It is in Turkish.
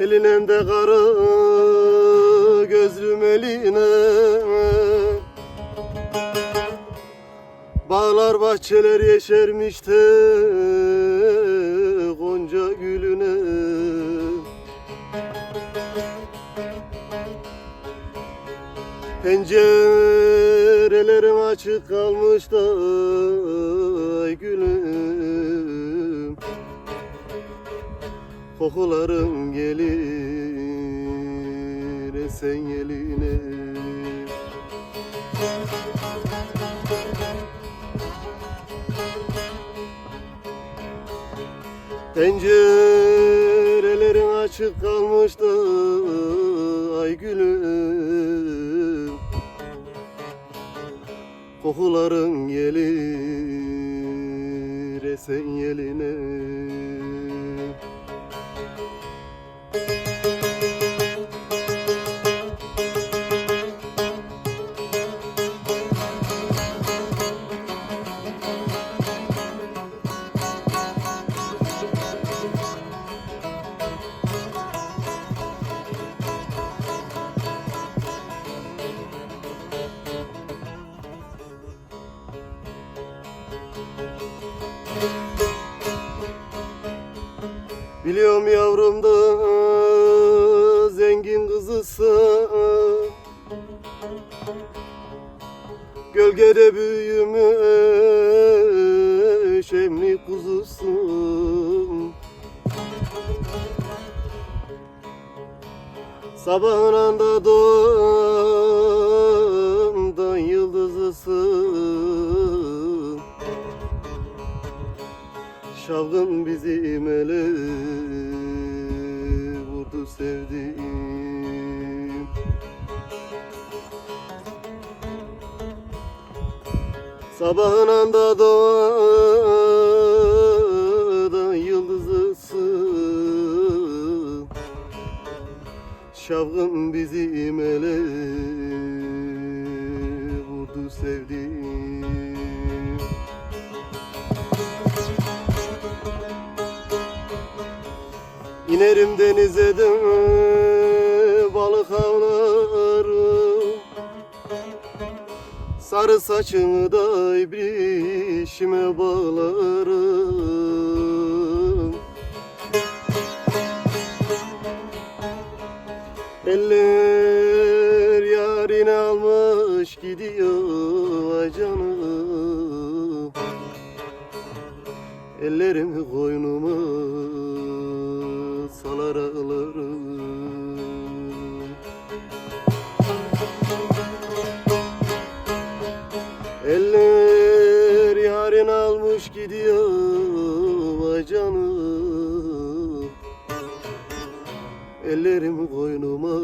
Elinen de kara gözlüm eline. Bağlar bahçeler yeşermiş Pencerelerim açık kalmış da ay gülüm. Kokularım gelir esen eline Pencerelerin açık kalmış da ay gülüm Kokuların gelir esen eline Biliyorum yavrum da zengin kızısın Gölgede büyümüş emni kuzusun Sabahın anda doğan Şavgın bizim ele vurdu sevdiğim. Sabahın anda doğan yıldızısın Şavgın bizim ele vurdu sevdiğim İnerim denize de balık avlarım. Sarı saçını da ibrişime bağlarım. Eller yarine almış gidiyor canım. Ellerimi koynuma salar ağlarım Eller yarın almış gidiyor canım. Ellerimi koynuma